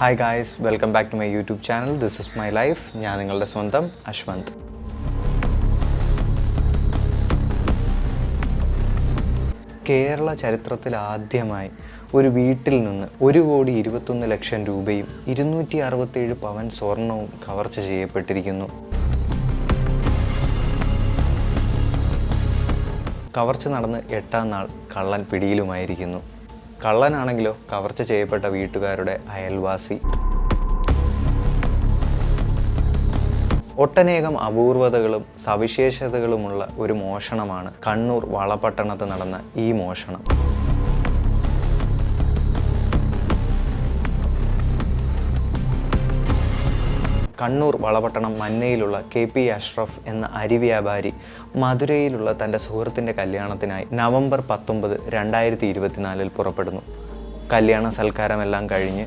Hi guys welcome back to my YouTube channel this is my life ഞാൻ നിങ്ങളുടെ സ്വന്തം അശ്വന്ത്. കേരള ചരിത്രത്തിൽ ആദ്യമായി ഒരു വീട്ടിൽ നിന്ന് ഒരു കോടി ഇരുപത്തൊന്ന് ലക്ഷം രൂപയും ഇരുന്നൂറ്റി അറുപത്തേഴ് പവൻ സ്വർണവും കവർച്ച ചെയ്യപ്പെട്ടിരിക്കുന്നു. കവർച്ച നടന്ന് എട്ടാം നാൾ കള്ളൻ പിടിയിലുമായിരിക്കുന്നു. കള്ളനാണെങ്കിലോ കവർച്ച ചെയ്യപ്പെട്ട വീട്ടുകാരുടെ അയൽവാസി. ഒട്ടനേകം അപൂർവതകളും സവിശേഷതകളുമുള്ള ഒരു മോഷണമാണ് കണ്ണൂർ വളപട്ടണത്ത് നടന്ന ഈ മോഷണം. കണ്ണൂർ വളപട്ടണം മന്നയിലുള്ള കെ പി അഷ്റഫ് എന്ന അരി വ്യാപാരി മധുരയിലുള്ള തന്റെ സുഹൃത്തിന്റെ കല്യാണത്തിനായി നവംബർ പത്തൊമ്പത് രണ്ടായിരത്തി ഇരുപത്തിനാലിൽ പുറപ്പെടുന്നു. കല്യാണ സൽക്കാരമെല്ലാം കഴിഞ്ഞ്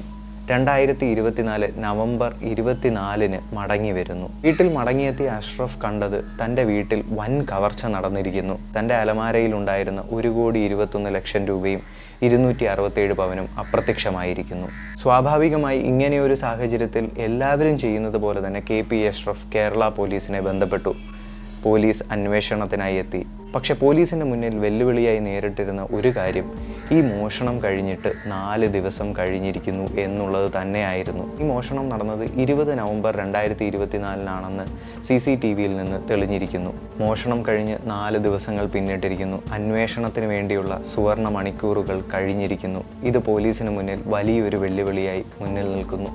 രണ്ടായിരത്തി ഇരുപത്തിനാല് നവംബർ ഇരുപത്തിനാലിന് മടങ്ങി വരുന്നു. വീട്ടിൽ മടങ്ങിയെത്തിയ അഷ്റഫ് കണ്ടത് തന്റെ വീട്ടിൽ വൻ കവർച്ച നടന്നിരിക്കുന്നു. തന്റെ അലമാരയിൽ ഉണ്ടായിരുന്ന ഒരു കോടി ഇരുപത്തൊന്ന് ലക്ഷം രൂപയും ഇരുന്നൂറ്റി അറുപത്തേഴ് പവനും അപ്രത്യക്ഷമായിരിക്കുന്നു. സ്വാഭാവികമായി ഇങ്ങനെയൊരു സാഹചര്യത്തിൽ എല്ലാവരും ചെയ്യുന്നത് പോലെ തന്നെ കെ പി അഷ്റഫ് കേരള പോലീസിനെ ബന്ധപ്പെട്ടു. പോലീസ് അന്വേഷണത്തിനായി എത്തി. പക്ഷേ പോലീസിന്റെ മുന്നിൽ വെല്ലുവിളിയായി നേരിട്ടിരുന്ന ഒരു കാര്യം ഈ മോഷണം കഴിഞ്ഞിട്ട് നാല് ദിവസം കഴിഞ്ഞിരിക്കുന്നു എന്നുള്ളത് തന്നെയായിരുന്നു. ഈ മോഷണം നടന്നത് ഇരുപത് നവംബർ രണ്ടായിരത്തി ഇരുപത്തിനാലിനാണെന്ന് സി സി ടി വിയിൽ നിന്ന് തെളിഞ്ഞിരിക്കുന്നു. മോഷണം കഴിഞ്ഞ് നാല് ദിവസങ്ങൾ പിന്നിട്ടിരിക്കുന്നു. അന്വേഷണത്തിന് വേണ്ടിയുള്ള സുവർണ മണിക്കൂറുകൾ കഴിഞ്ഞിരിക്കുന്നു. ഇത് പോലീസിന് മുന്നിൽ വലിയൊരു വെല്ലുവിളിയായി മുന്നിൽ നിൽക്കുന്നു.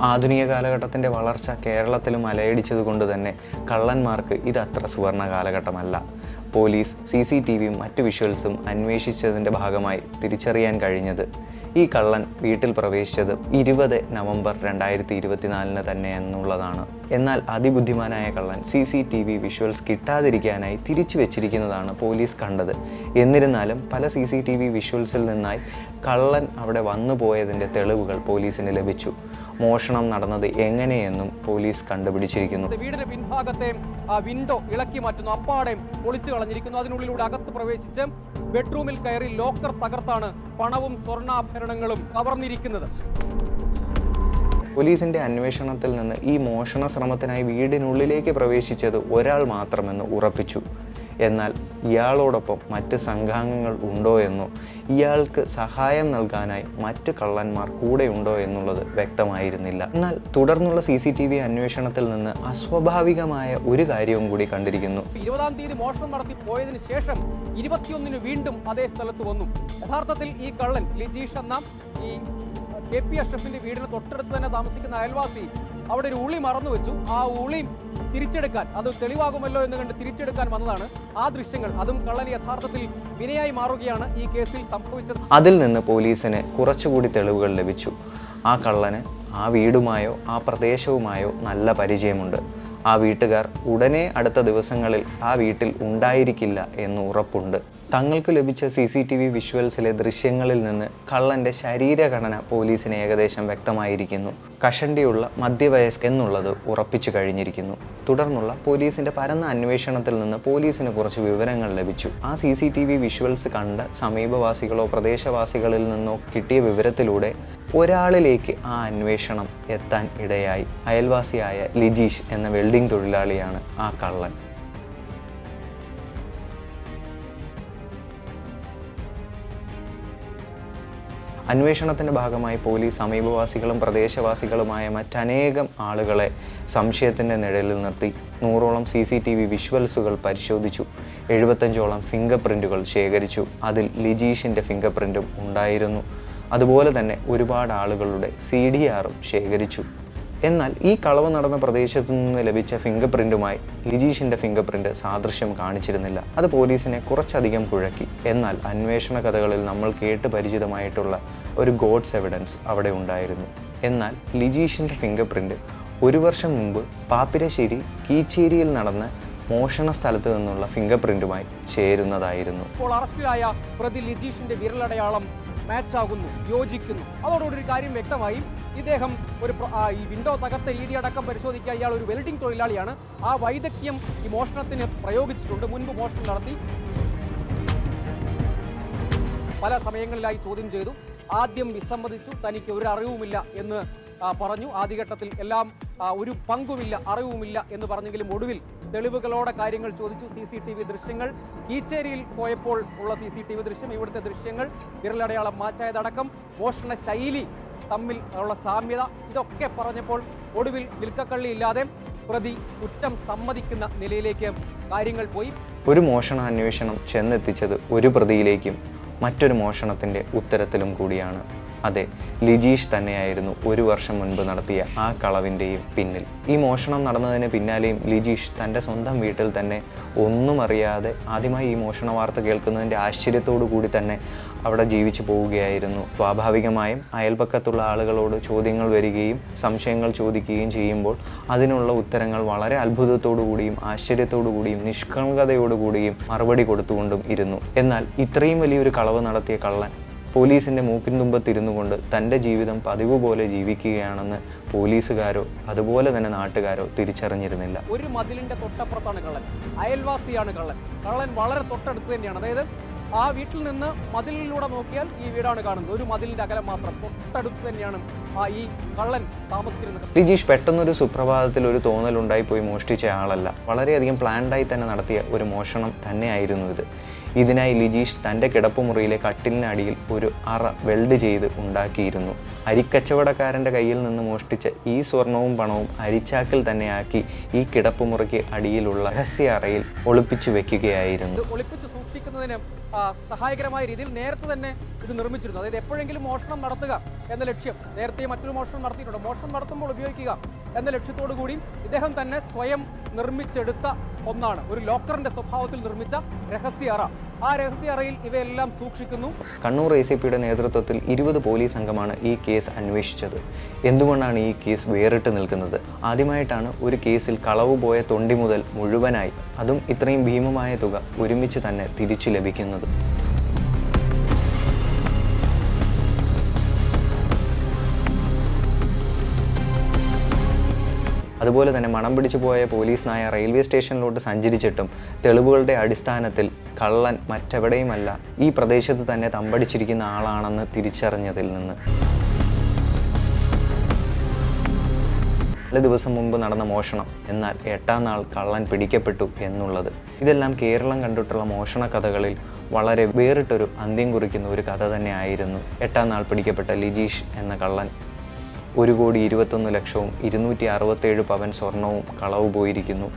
ആധുനിക കാലഘട്ടത്തിന്റെ വളർച്ച കേരളത്തിലും അലയടിച്ചതുകൊണ്ട് തന്നെ കള്ളന്മാർക്ക് ഇത് അത്ര സുവർണ കാലഘട്ടമല്ല. പോലീസ് സി സി ടി വിയും മറ്റു വിഷ്വൽസും അന്വേഷിച്ചതിന്റെ ഭാഗമായി തിരിച്ചറിയാൻ കഴിഞ്ഞത്. ഈ കള്ളൻ വീട്ടിൽ പ്രവേശിച്ചത് ഇരുപത് നവംബർ രണ്ടായിരത്തി ഇരുപത്തിനാലിന് തന്നെ എന്നുള്ളതാണ്. എന്നാൽ അതിബുദ്ധിമാനായ കള്ളൻ C C T V visuals കിട്ടാതിരിക്കാനായി തിരിച്ചു വെച്ചിരിക്കുന്നതാണ് പോലീസ് കണ്ടത്. എന്നിരുന്നാലും പല സി സി ടി വി വിഷ്വൽസിൽ നിന്നായി കള്ളൻ അവിടെ വന്നു പോയതിന്റെ തെളിവുകൾ പോലീസിന് ലഭിച്ചു. മോഷണം നടന്നത് എങ്ങനെയെന്നും പോലീസ് കണ്ടുപിടിച്ചിരിക്കുന്നു. വീടിന്റെ പിൻഭാഗത്തെ വിൻഡോ ഇളക്കി മാറ്റുന്നു. അപ്പാടെ പൊളിച്ചു കളഞ്ഞിരിക്കുന്നു. അതിനുള്ളിലൂടെ അകത്ത് പ്രവേശിച്ച് ബെഡ്റൂമിൽ കയറി ലോക്കർ തകർത്താണ് പണവും സ്വർണാഭരണങ്ങളും കവർന്നിരിക്കുന്നത്. പോലീസിന്റെ അന്വേഷണത്തിൽ നിന്ന് ഈ മോഷണ ശ്രമത്തിനായി വീടിനുള്ളിലേക്ക് പ്രവേശിച്ചത് ഒരാൾ മാത്രമെന്ന് ഉറപ്പിച്ചു. എന്നാൽ ഇയാളോടൊപ്പം മറ്റ് സംഘാംഗങ്ങൾ ഉണ്ടോ എന്നോ ഇയാൾക്ക് സഹായം നൽകാനായി മറ്റ് കള്ളന്മാർ ഉണ്ടോ എന്നുള്ളത് വ്യക്തമായിരുന്നില്ല. എന്നാൽ തുടർന്നുള്ള സി സി ടി വി അന്വേഷണത്തിൽ നിന്ന് അസ്വാഭാവികമായ ഒരു കാര്യവും കൂടി കണ്ടിരിക്കുന്നു. ഇരുപതാം തീയതി മോഷണം നടത്തി പോയതിനു ശേഷം ഇരുപത്തിയൊന്നിന് വീണ്ടും അതേ സ്ഥലത്ത് വന്നു. യഥാർത്ഥത്തിൽ ഈ കള്ളൻ ലിജീഷ് എന്ന ഈ കെ പി അഷ്റഫിന്റെ വീടിന് തൊട്ടടുത്ത് തന്നെ താമസിക്കുന്ന അയൽവാസി അവിടെ ഒരു ഉളി മറന്നു വെച്ചു ആ ഉളി തിരിച്ചെടുക്കാൻ അത് തെളിവാകുമല്ലോ എന്ന് കണ്ട് തിരിച്ചെടുക്കാൻ വന്നതാണ്. ആ ദൃശ്യങ്ങൾ അതും കള്ളൻ യഥാർത്ഥത്തിൽ വിനയായി മാറുകയാണ് ഈ കേസിൽ സംഭവിച്ചത്. അതിൽ നിന്ന് പോലീസിന് കുറച്ചുകൂടി തെളിവുകൾ ലഭിച്ചു. ആ കള്ളന് ആ വീടുമായോ ആ പ്രദേശവുമായോ നല്ല പരിചയമുണ്ട്. ആ വീട്ടുകാർ ഉടനെ അടുത്ത ദിവസങ്ങളിൽ ആ വീട്ടിൽ ഉണ്ടായിരിക്കില്ല എന്ന് ഉറപ്പുണ്ട്. തങ്ങൾക്ക് ലഭിച്ച സി സി ടി വി വിഷ്വൽസിലെ ദൃശ്യങ്ങളിൽ നിന്ന് കള്ളന്റെ ശരീരഘടന പോലീസിന് ഏകദേശം വ്യക്തമായിരിക്കുന്നു. കഷണ്ടിയുള്ള മധ്യവയസ്ക് എന്നുള്ളത് ഉറപ്പിച്ചു കഴിഞ്ഞിരിക്കുന്നു. തുടർന്നുള്ള പോലീസിന്റെ പരന്ന അന്വേഷണത്തിൽ നിന്ന് പോലീസിന് കുറച്ച് വിവരങ്ങൾ ലഭിച്ചു. ആ C C T V visuals കണ്ട് സമീപവാസികളോ പ്രദേശവാസികളിൽ നിന്നോ കിട്ടിയ വിവരത്തിലൂടെ ഒരാളിലേക്ക് ആ അന്വേഷണം എത്താൻ ഇടയായി. അയൽവാസിയായ ലിജീഷ് എന്ന വെൽഡിംഗ് തൊഴിലാളിയാണ് ആ കള്ളൻ. അന്വേഷണത്തിന്റെ ഭാഗമായി പോലീസ് സമീപവാസികളും പ്രദേശവാസികളുമായ മറ്റനേകം ആളുകളെ സംശയത്തിന്റെ നിഴലിൽ നിർത്തി. നൂറോളം സി സി ടി വി വിഷ്വൽസുകൾ പരിശോധിച്ചു. എഴുപത്തഞ്ചോളം ഫിംഗർ പ്രിന്റുകൾ ശേഖരിച്ചു. അതിൽ ലിജീഷിന്റെ ഫിംഗർ പ്രിന്റും ഉണ്ടായിരുന്നു. അതുപോലെ തന്നെ ഒരുപാട് ആളുകളുടെ സി ഡി ആറും ശേഖരിച്ചു. എന്നാൽ ഈ കളവ് നടന്ന പ്രദേശത്തു നിന്ന് ലഭിച്ച ഫിംഗർ പ്രിന്റുമായി ലിജീഷിന്റെ ഫിംഗർ പ്രിന്റ് സാദൃശ്യം കാണിച്ചിരുന്നില്ല. അത് പോലീസിനെ കുറച്ചധികം കുഴക്കി. എന്നാൽ അന്വേഷണ കഥകളിൽ നമ്മൾ കേട്ട് പരിചിതമായിട്ടുള്ള ഒരു ഗോഡ്സ് എവിഡൻസ് അവിടെ ഉണ്ടായിരുന്നു. എന്നാൽ ലിജീഷിന്റെ ഫിംഗർ പ്രിന്റ് ഒരു വർഷം മുമ്പ് പാപ്പിരശ്ശേരി കീച്ചേരിയിൽ നടന്ന മോഷണ സ്ഥലത്ത് നിന്നുള്ള ഫിംഗർ പ്രിന്റുമായി ചേരുന്നതായിരുന്നു. ഇപ്പോൾ അറസ്റ്റിലായ പ്രതി ലിജീഷിന്റെ വിരലടയാളം മാച്ച് ആകുന്നു യോജിക്കുന്നു. അതോടുകൂടി ഒരു കാര്യം വ്യക്തമായി ഇദ്ദേഹം ഒരു ഈ വിൻഡോ തകർത്ത രീതി അടക്കം പരിശോധിക്കുക ഇയാൾ ഒരു വെൽഡിംഗ് തൊഴിലാളിയാണ്. ആ വൈദഗ്ധ്യം ഈ മോഷണത്തിന് പ്രയോഗിച്ചിട്ടുണ്ട്. മുൻപ് മോഷണം നടത്തി. പല സമയങ്ങളിലായി ചോദ്യം ചെയ്തു. ആദ്യം വിസമ്മതിച്ചു. തനിക്ക് ഒരു അറിവുമില്ല എന്ന് പറഞ്ഞു. ആദ്യഘട്ടത്തിൽ എല്ലാം ഒരു പങ്കുമില്ല അറിവുമില്ല എന്ന് പറഞ്ഞെങ്കിലും ഒടുവിൽ തെളിവുകളോടെ കാര്യങ്ങൾ ചോദിച്ചു. സി സി ടി വി ദൃശ്യങ്ങൾ. കീച്ചേരിയിൽ പോയപ്പോൾ ഉള്ള സി സി ടി വി ദൃശ്യം ഇവിടുത്തെ ദൃശ്യങ്ങൾ വിരലടയാളം മാച്ചായതടക്കം മോഷണ ശൈലി തമ്മിൽ ഉള്ള സാമ്യത ഇതൊക്കെ പറഞ്ഞപ്പോൾ ഒടുവിൽ വിൽക്കക്കള്ളി ഇല്ലാതെ പ്രതി കുറ്റം സമ്മതിക്കുന്ന നിലയിലേക്ക് കാര്യങ്ങൾ പോയി. ഒരു മോഷണ അന്വേഷണം ചെന്നെത്തിച്ചത് ഒരു പ്രതിയിലേക്കും മറ്റൊരു മോഷണത്തിന്റെ ഉത്തരത്തിലും കൂടിയാണ്. അതെ ലിജീഷ് തന്നെയായിരുന്നു ഒരു വർഷം മുൻപ് നടത്തിയ ആ കളവിന്റെയും പിന്നിൽ. ഈ മോഷണം നടന്നതിന് പിന്നാലെയും ലിജീഷ് തന്റെ സ്വന്തം വീട്ടിൽ തന്നെ ഒന്നും അറിയാതെ ആദ്യമായി ഈ മോഷണ വാർത്ത കേൾക്കുന്നതിന്റെ ആശ്ചര്യത്തോടു കൂടി തന്നെ അവിടെ ജീവിച്ചു പോവുകയായിരുന്നു. സ്വാഭാവികമായും അയൽപക്കത്തുള്ള ആളുകളോട് ചോദ്യങ്ങൾ വരികയും സംശയങ്ങൾ ചോദിക്കുകയും ചെയ്യുമ്പോൾ അതിനുള്ള ഉത്തരങ്ങൾ വളരെ അത്ഭുതത്തോടു കൂടിയും ആശ്ചര്യത്തോടു കൂടിയും നിഷ്കളങ്കതയോടു കൂടിയും മറുപടി കൊടുത്തുകൊണ്ടും ഇരുന്നു. എന്നാൽ ഇത്രയും വലിയൊരു കളവ് നടത്തിയ കള്ളൻ പോലീസിന്റെ മൂക്കിൻ തുമ്പത്തിരുന്നു കൊണ്ട് തന്റെ ജീവിതം പതിവ് പോലെ ജീവിക്കുകയാണെന്ന് പോലീസുകാരോ അതുപോലെ തന്നെ നാട്ടുകാരോ തിരിച്ചറിഞ്ഞിരുന്നില്ല. ഒരു മതിലിന്റെ തൊട്ടപ്പുറത്താണ് കള്ളൻ. അയൽവാസിയാണ് കള്ളൻ. കള്ളൻ വളരെ തൊട്ടടുത്ത് തന്നെയാണ്. അതായത് ആ വീട്ടിൽ നിന്ന് മതിലിലൂടെ നോക്കിയാൽ ഈ വീടാണ് കാണുന്നത്. ഒരു മതിലിന്റെ അകലം മാത്രം. തൊട്ടടുത്ത് തന്നെയാണ് ആ ഈ കള്ളൻ താമസിച്ചിരുന്നത്. ലിജീഷ് പെട്ടെന്നൊരു സുപ്രഭാതത്തിൽ ഒരു തോന്നൽ ഉണ്ടായി പോയി മോഷ്ടിച്ച ആളല്ല. വളരെയധികം പ്ലാൻഡായി തന്നെ നടത്തിയ ഒരു മോഷണം തന്നെയായിരുന്നു ഇത്. ഇതിനായി ലിജീഷ് തന്റെ കിടപ്പുമുറിയിലെ കട്ടിലിനടിയിൽ ഒരു അറ വെൽഡ് ചെയ്ത് ഉണ്ടാക്കിയിരുന്നു. അരിക്കച്ചവടക്കാരന്റെ കയ്യിൽ നിന്ന് മോഷ്ടിച്ച ഈ സ്വർണവും പണവും അരിച്ചാക്കിൽ തന്നെയാക്കി ഈ കിടപ്പുമുറിക്ക് അടിയിലുള്ള രഹസ്യ അറയിൽ ഒളിപ്പിച്ചു വെക്കുകയായിരുന്നു. ഒളിപ്പിച്ച് സൂക്ഷിക്കുന്നതിന് സഹായകരമായ രീതിയിൽ നേരത്തെ തന്നെ ഇത് നിർമ്മിച്ചിരുന്നു. അതായത് എപ്പോഴെങ്കിലും മോഷണം നടത്തുക എന്ന ലക്ഷ്യം നേരത്തെ മറ്റൊരു മോഷണം നടത്തിയിട്ടുണ്ട്. മോഷണം നടത്തുമ്പോൾ ഉപയോഗിക്കുക എന്ന ലക്ഷ്യത്തോടു കൂടി ഇദ്ദേഹം തന്നെ സ്വയം നിർമ്മിച്ചെടുത്ത ഒന്നാണ്. ഒരു ലോക്കറിന്റെ സ്വഭാവത്തിൽ നിർമ്മിച്ച രഹസ്യ അറ ആ രഹസ്യ അറയിൽ ഇവയെല്ലാം സൂക്ഷിക്കുന്നു. കണ്ണൂർ എ സി പിയുടെ നേതൃത്വത്തിൽ ഇരുപത് പോലീസ് സംഘമാണ് ഈ കേസ് അന്വേഷിച്ചത്. എന്തുകൊണ്ടാണ് ഈ കേസ് വേറിട്ട് നിൽക്കുന്നത്? ആദ്യമായിട്ടാണ് ഒരു കേസിൽ കളവ് പോയ തൊണ്ടി മുതൽ മുഴുവനായി. അതും ഇത്രയും ഭീമമായ തുക ഒരുമിച്ച് തന്നെ തിരിച്ചു ലഭിക്കുന്നത്. അതുപോലെ തന്നെ മണം പിടിച്ചു പോയ പോലീസ് നായ റെയിൽവേ സ്റ്റേഷനിലോട്ട് സഞ്ചരിച്ചിട്ടും തെളിവുകളുടെ അടിസ്ഥാനത്തിൽ കള്ളൻ മറ്റെവിടെയുമല്ല ഈ പ്രദേശത്ത് തന്നെ തമ്പടിച്ചിരിക്കുന്ന ആളാണെന്ന് തിരിച്ചറിഞ്ഞതിൽ നിന്ന്. നാല് ദിവസം മുമ്പ് നടന്ന മോഷണം എന്നാൽ എട്ടാം നാൾ കള്ളൻ പിടിക്കപ്പെട്ടു എന്നുള്ളത്. ഇതെല്ലാം കേരളം കണ്ടിട്ടുള്ള മോഷണ കഥകളിൽ വളരെ വേറിട്ടൊരു അന്ത്യം കുറിക്കുന്ന ഒരു കഥ തന്നെ ആയിരുന്നു എട്ടാം നാൾ പിടിക്കപ്പെട്ട ലിജീഷ് എന്ന കള്ളൻ. ഒരു കോടി ഇരുപത്തൊന്ന് ലക്ഷവും ഇരുന്നൂറ്റി അറുപത്തേഴ് പവൻ സ്വർണവും കളവ് പോയിരിക്കുന്നു.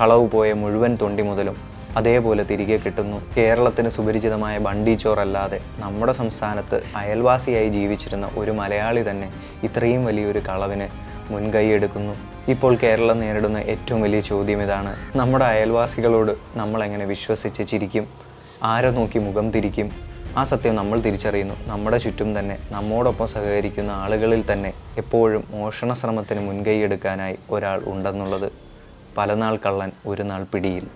കളവ് പോയ മുഴുവൻ തൊണ്ടി മുതലും അതേപോലെ തിരികെ കിട്ടുന്നു. കേരളത്തിന് സുപരിചിതമായ ബണ്ടി ചോറല്ലാതെ നമ്മുടെ സംസ്ഥാനത്ത് അയൽവാസിയായി ജീവിച്ചിരുന്ന ഒരു മലയാളി തന്നെ ഇത്രയും വലിയൊരു കളവിന് മുൻകൈയെടുക്കുന്നു ഇപ്പോൾ കേരളം നേരിടുന്ന ഏറ്റവും വലിയ ചോദ്യം ഇതാണ്. നമ്മുടെ അയൽവാസികളോട് നമ്മൾ എങ്ങനെ വിശ്വസിച്ച് ചിരിക്കും? ആരെ നോക്കി മുഖം തിരിക്കും? ആ സത്യം നമ്മൾ തിരിച്ചറിയുന്നു. നമ്മുടെ ചുറ്റും തന്നെ നമ്മോടൊപ്പം സഹകരിക്കുന്ന ആളുകളിൽ തന്നെ എപ്പോഴും മോഷണ ശ്രമത്തിന് മുൻകൈയെടുക്കാനായി ഒരാൾ ഉണ്ടെന്നുള്ളത് പലനാൾ കള്ളൻ ഒരു നാൾ പിടിയിൽ.